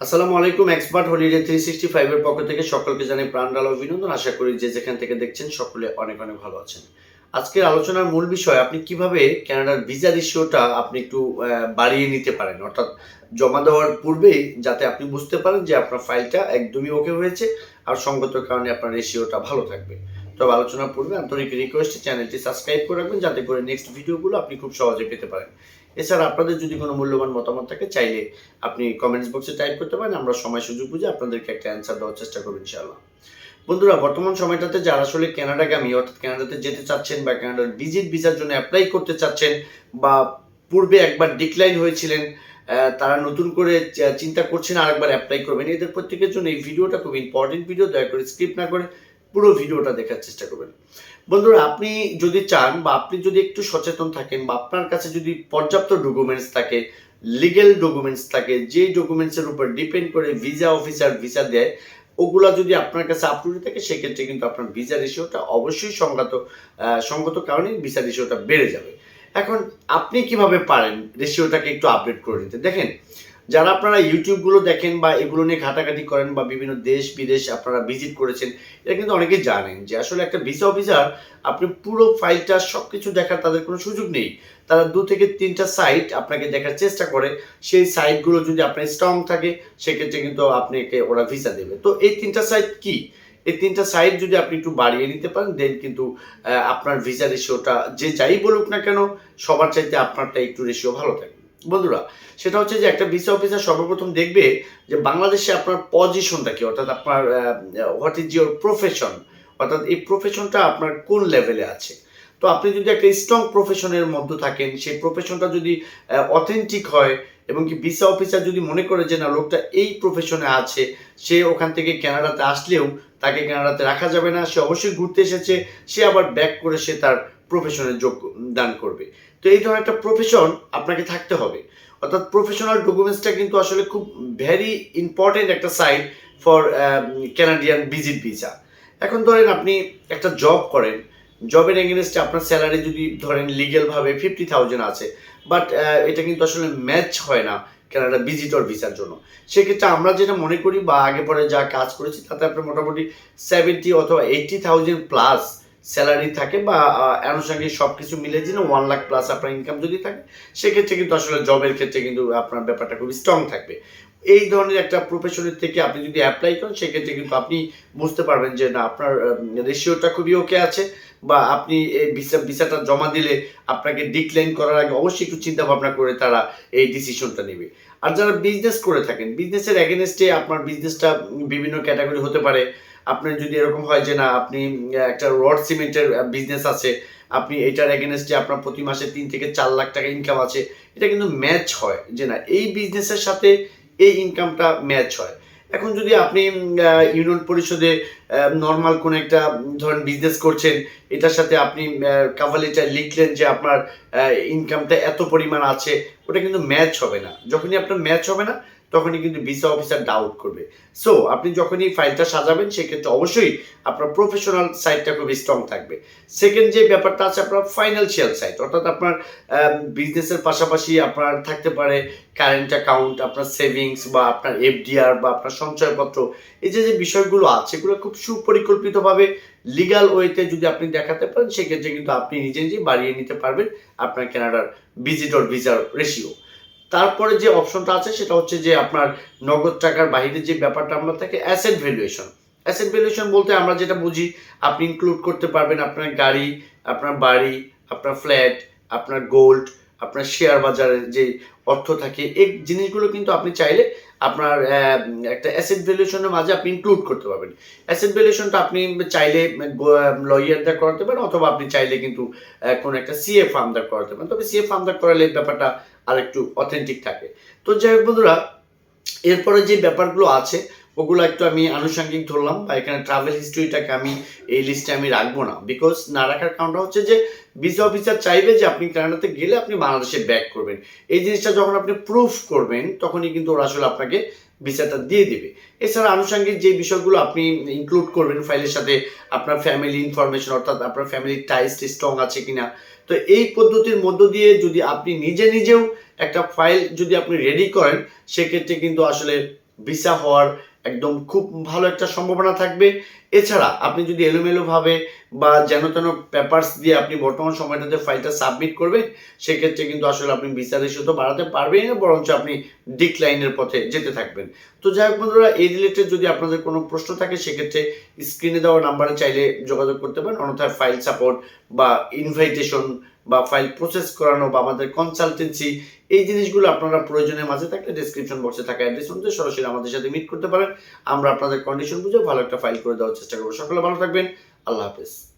আসসালামু আলাইকুম expert holiday three sixty ফাইভের পক্ষ থেকে সকলকে জানাই প্রাণডাল অভিনন্দন। আশা করি যে যেখান থেকে দেখছেন সকলে অনেক অনেক ভালো আছেন। আজকের আলোচনার মূল বিষয়, আপনি কীভাবে কানাডার ভিসা রেশিওটা আপনি একটু বাড়িয়ে নিতে পারেন? অর্থাৎ জমা দেওয়ার পূর্বেই যাতে আপনি বুঝতে পারেন যে আপনার ফাইলটা একদমই ওকে হয়েছে আর সঙ্গত কারণে আপনার রেশিওটা ভালো থাকবে। তবে আলোচনার পূর্বে আন্তরিক রিকোয়েস্ট চ্যানেলটি সাবস্ক্রাইব করে রাখবেন যাতে করে নেক্সট ভিডিওগুলো আপনি খুব সহজে পেতে পারেন। এছাড়া আপনাদের যদি কোনো মূল্যবান মতামত থাকে, চাইলে আপনি কমেন্টস বক্সে টাইপ করতে পারেন, আমরা সময় সুযোগ বুঝে আপনাদেরকে একটা অ্যান্সার দেওয়ার চেষ্টা করব ইনশাআল্লাহ। বন্ধুরা, বর্তমান সময়টাতে যারা আসলে কানাডাগামী অর্থাৎ কানাডাতে যেতে চাচ্ছেন বা কানাডার ভিজিট ভিসার জন্য অ্যাপ্লাই করতে চাচ্ছেন বা পূর্বে একবার ডিক্লাইন হয়েছিলেন তারা নতুন করে চিন্তা করছেন আর একবার অ্যাপ্লাই করবেন, এদের প্রত্যেকের জন্য এই ভিডিওটা খুব ইম্পর্টেন্ট ভিডিও দয়া করে স্কিপ না করে পুরো ভিডিওটা দেখার চেষ্টা করবেন। বন্ধুরা, আপনি যদি চান বা আপনি যদি একটু সচেতন থাকেন বা আপনার কাছে যদি পর্যাপ্ত ডকুমেন্টস থাকে লিগেল ডকুমেন্টস থাকে, যে ডকুমেন্টসের উপর ডিপেন্ড করে ভিসা অফিসার ভিসা দেয়, ওগুলা যদি আপনার কাছে আপলোড থাকে, সেক্ষেত্রে কিন্তু আপনার ভিসা রেশিওটা অবশ্যই সংগত সংগত কারণে ভিসা রেশিওটা বেড়ে যাবে। এখন আপনি কীভাবে পারেন? রেশিওটাকে একটু আপডেট করে নিতে দেখেন, যারা আপনারা ইউটিউবগুলো দেখেন বা এগুলো নিয়ে ঘাটাঘাটি করেন বা বিভিন্ন দেশ বিদেশ আপনারা ভিজিট করেছেন, এটা কিন্তু অনেকেই জানেন যে আসলে একটা ভিসা অফিসার আপনি পুরো ফাইলটা সব কিছু দেখার তাদের কোনো সুযোগ নেই। তারা দু থেকে তিনটা সাইট আপনাকে দেখার চেষ্টা করে। সেই সাইটগুলো যদি আপনার স্ট্রং থাকে, সেক্ষেত্রে কিন্তু আপনাকে ওরা ভিসা দেবে। তো এই তিনটা সাইট কি? এই তিনটা সাইট যদি আপনি একটু বাড়িয়ে নিতে পারেন দেন কিন্তু আপনার ভিসা রেশিওটা যে যাই বলুক না কেন, সবার চাইতে আপনারটা একটু রেশিও ভালো থাকে বন্ধুরা, সেটা হচ্ছে যে একটা ভিসা অফিসার সর্বপ্রথম দেখবে যে বাংলাদেশে আপনার পজিশনটা কি, অর্থাৎ আপনার হোয়াট ইজ ইউর প্রফেশন অর্থাৎ এই প্রফেশনটা আপনার কোন লেভেলে আছে? তো আপনি যদি একটা স্ট্রং প্রফেশনের মধ্যে থাকেন, সেই প্রফেশনটা যদি অথেন্টিক হয় এবং কি ভিসা অফিসার যদি মনে করে যে না, লোকটা এই প্রফেশনে আছে, সে ওখান থেকে কানাডাতে আসলেও তাকে কানাডাতে রাখা যাবে না, সে অবশ্যই ঘুরতে এসেছে, সে আবার ব্যাক করে সে তার প্রফেশনে যোগ, দান করবে। তো এই ধরনের একটা প্রফেশন আপনাকে থাকতে হবে। অর্থাৎ প্রফেশনাল ডকুমেন্টসটা কিন্তু আসলে খুব ভেরি ইম্পর্টেন্ট একটা side for Canadian visit visa এখন ধরেন আপনি একটা জব করেন জবের এগেনস্টে আপনার স্যালারি যদি ধরেন লিগেলভাবে ফিফটি থাউজেন্ড আছে বাট এটা কিন্তু আসলে ম্যাচ হয় না কানাডা ভিজিটর ভিসার জন্য। সেক্ষেত্রে আমরা যেটা মনে করি বা আগে পরে যা কাজ করেছি, তাতে আপনার মোটামুটি সেভেন্টি অথবা এইটটি থাউজেন্ড প্লাস স্যালারি থাকে বা আনুষঙ্গিক সব কিছু মিলে যে ওয়ান লাখ প্লাস আপনার ইনকাম যদি থাকে, সেক্ষেত্রে কিন্তু আসলে জবের ক্ষেত্রে কিন্তু আপনার ব্যাপারটা খুব স্ট্রং থাকবে। এই ধরনের একটা প্রফেশনের থেকে আপনি যদি অ্যাপ্লাই করেন, সেক্ষেত্রে কিন্তু আপনি বুঝতে পারবেন যে না, আপনার রেশিওটা খুবই ওকে আছে বা আপনি এই ভিসা ভিসাটা জমা দিলে আপনাকে ডিক্লাইন করার আগে অবশ্যই একটু চিন্তা ভাবনা করে তারা এই ডিসিশনটা নেবে। আর যারা বিজনেস করে থাকেন বিজনেসের এগেনস্টে আপনার বিজনেসটা বিভিন্ন ক্যাটাগরি হতে পারে। আপনার যদি এরকম হয় যে না, আপনি একটা রড সিমেন্টের বিজনেস আছে, আপনি এটার এগেনস্টে আপনার প্রতি মাসে তিন থেকে চার লাখ টাকা ইনকাম আছে, এটা কিন্তু ম্যাচ হয় যে না, এই বিজনেসের সাথে এই ইনকামটা ম্যাচ হয়। এখন যদি আপনি ইউনিয়ন পরিষদে নর্মাল কোনো একটা ধরেন বিজনেস করছেন, এটার সাথে আপনি কাভালিটা লিখলেন যে আপনার ইনকামটা এত পরিমাণ আছে, ওটা কিন্তু ম্যাচ হবে না। যখনই আপনার ম্যাচ হবে না তখনই কিন্তু ভিসা অফিসার ডাউট করবে। সো আপনি যখনই ফাইলটা সাজাবেন, সেক্ষেত্রে অবশ্যই আপনার প্রফেশনাল সাইটটা খুব স্ট্রং থাকবে। সেকেন্ড যে ব্যাপারটা আছে, আপনার ফাইন্যান্সিয়াল সাইট অর্থাৎ আপনার বিজনেসের পাশাপাশি আপনার থাকতে পারে কারেন্ট অ্যাকাউন্ট আপনার সেভিংস বা আপনার এফডিআর বা আপনার সঞ্চয়পত্র। এই যে যে বিষয়গুলো আছে, এগুলো খুব সুপরিকল্পিতভাবে লিগাল ওয়েতে যদি আপনি দেখাতে পারেন, সেক্ষেত্রে কিন্তু আপনি নিজে নিজেই বাড়িয়ে নিতে পারবেন আপনার কেনাডার ভিজিটর ভিসার রেশিও তারপরে যে অপশনটা আছে সেটা হচ্ছে যে আপনার নগদ টাকার বাইরে যে ব্যাপারটা আমরা থাকে অ্যাসেট ভ্যালুয়েশন অ্যাসেট ভ্যালুয়েশন বলতে আমরা যেটা বুঝি, আপনি ইনক্লুড করতে পারবেন আপনার গাড়ি, আপনার বাড়ি, আপনার ফ্ল্যাট আপনার গোল্ড আপনার শেয়ার বাজারের যে অর্থ থাকে, এই জিনিসগুলো কিন্তু আপনি চাইলে আপনার একটা অ্যাসেট ভ্যালুয়েশনের মাঝে আপনি ইনক্লুড করতে পারবেন। অ্যাসেট ভ্যালুয়েশনটা আপনি চাইলে লয়ারদা করাতে পারেন অথবা আপনি চাইলে কিন্তু কোনো একটা সিএ ফার্মদার করাতে পারেন। তবে সিএ ফার্মদার করালে ব্যাপারটা আর একটু অথেন্টিক থাকে। তো যাই হোক বন্ধুরা এরপরে যে ব্যাপারগুলো আছে ওগুলো একটু আমি আনুষঙ্গিক ধরলাম, বা এখানে ট্রাভেল হিস্ট্রিটাকে আমি এই লিস্টে আমি রাখব না। বিকজ না রাখার কারণটা হচ্ছে যে ভিসা অফিসার চাইবে যে আপনি কানাডাতে গেলে আপনি বাংলাদেশে ব্যাক করবেন। এই জিনিসটা যখন আপনি প্রুফ করবেন, তখনই কিন্তু ওরা আসলে আপনাকে ভিসাটা দিয়ে দেবে। এছাড়া আনুষঙ্গিক যে বিষয়গুলো আপনি ইনক্লুড করবেন ফাইলের সাথে, আপনার ফ্যামিলি ইনফরমেশন অর্থাৎ আপনার ফ্যামিলির টাইস স্ট্রং আছে কিনা, তো এই পদ্ধতির মধ্য দিয়ে যদি আপনি নিজে নিজেও একটা ফাইল যদি আপনি রেডি করেন, সেক্ষেত্রে কিন্তু আসলে ভিসা হওয়ার একদম খুব ভালো একটা সম্ভাবনা থাকবে। এছাড়া আপনি যদি এলোমেলোভাবে বা যেন তেন পেপারস দিয়ে আপনি বর্তমান সময়টাতে ফাইলটা সাবমিট করবেন, সেক্ষেত্রে কিন্তু আসলে আপনি ভিসা রেশিও তো বাড়াতে পারবেন না, বরঞ্চ আপনি ডিক্লাইনের পথে যেতে থাকবেন। তো যাই হোক বন্ধুরা, এই রিলেটেড যদি আপনাদের কোনো প্রশ্ন থাকে, সেক্ষেত্রে স্ক্রিনে দেওয়া নাম্বারে চাইলে যোগাযোগ করতে পারেন। অন্যথায় ফাইল সাপোর্ট বা ইনভাইটেশন বা ফাইল প্রসেস করানো বা আমাদের কনসালটেন্সি এই জিনিসগুলো আপনারা প্রয়োজনের মাঝে থাকলে ডিসক্রিপশন বক্সে থাকা অ্যাড্রেস অনুযায়ী সরাসরি আমাদের সাথে মিট করতে পারেন। আমরা আপনাদের কন্ডিশন বুঝে ভালো একটা ফাইল করে দেওয়ার চেষ্টা করব। সকলে ভালো থাকবেন। আল্লাহ হাফেজ।